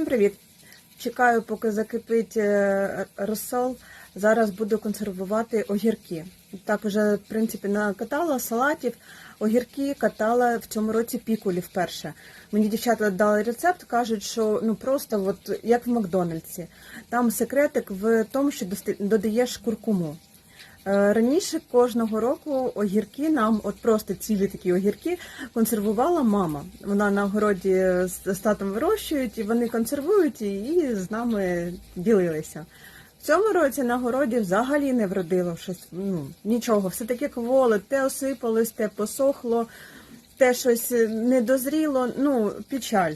Всім привіт! Чекаю, поки закипить е, розсол. Зараз буду консервувати огірки. Так вже, в принципі, накатала салатів. Огірки катала в цьому році пікулі вперше. Мені дівчата дали рецепт, кажуть, що ну просто от як в Макдональдсі. Там секретик в тому, що додаєш куркуму. Е, Раніше кожного року огірки нам, от просто цілі такі огірки, консервувала мама. Вона на городі з з татом вирощують, і вони консервують і, з нами ділилися. В цьому році на городі взагалі не вродило щось, ну, нічого, все таке кволе, те осипалось, те посохло, те щось не дозріло, ну, печаль.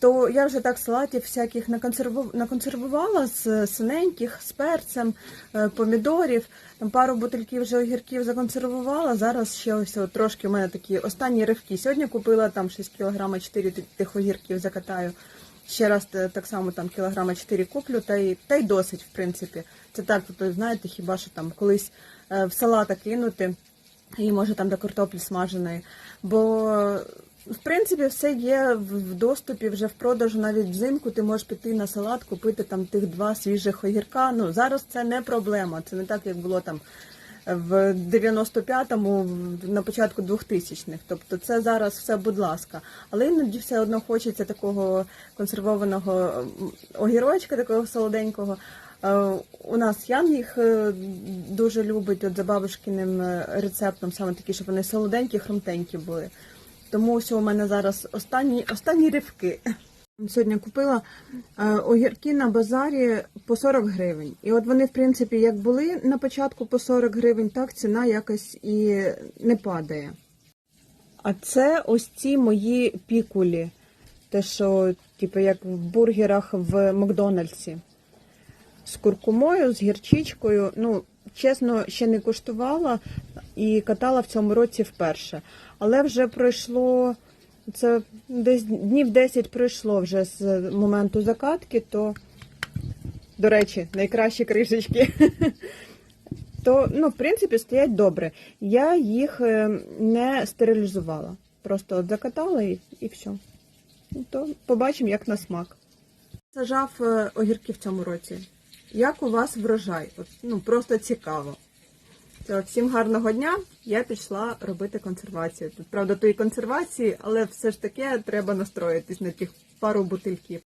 То я вже так салатів всяких наконсерву- наконсервувала з синеньких, з перцем, е, помідорів. Там пару бутильків вже огірків законсервувала. Зараз ще ось трошки у мене такі останні ривки. Сьогодні купила там 6 кг 4 тих огірків закатаю. Ще раз е, так само там кілограма 4 куплю, та й, та й досить, в принципі. Це так, то, знаєте, хіба що там колись е, в салата кинути, і може там до картоплі смаженої. Бо в принципі, все є в доступі вже в продажу. Навіть взимку ти можеш піти на салат, купити там тих два свіжих огірка. Ну зараз це не проблема. Це не так, як було там в 95-му, на початку 2000-х. Тобто це зараз все, будь ласка. Але іноді все одно хочеться такого консервованого огірочка, такого солоденького. Е, У нас Ян їх е, дуже любить от за бабушкиним е, рецептом, саме такі, щоб вони солоденькі, хрумтенькі були. Тому ось у мене зараз останні, останні ривки. Сьогодні купила е, огірки на базарі по 40 гривень. І от вони, в принципі, як були на початку по 40 гривень, так ціна якось і не падає. А це ось ці мої пікулі. Те, що, типу, як в бургерах в Макдональдсі. З куркумою, з гірчичкою. Ну, чесно, ще не куштувала і катала в цьому році вперше. Але вже пройшло це десь днів 10 пройшло вже з моменту закатки, то, до речі, найкращі кришечки. То, ну, в принципі, стоять добре. Я їх е, не стерилізувала. Просто от закатала і, і все. Ну, То побачимо, як на смак. Сажав е, огірки в цьому році. Як у вас врожай? От, ну, просто цікаво. То всім гарного дня. Я пішла робити консервацію. Тут, правда, тої консервації, але все ж таки треба настроїтись на тих пару бутильків.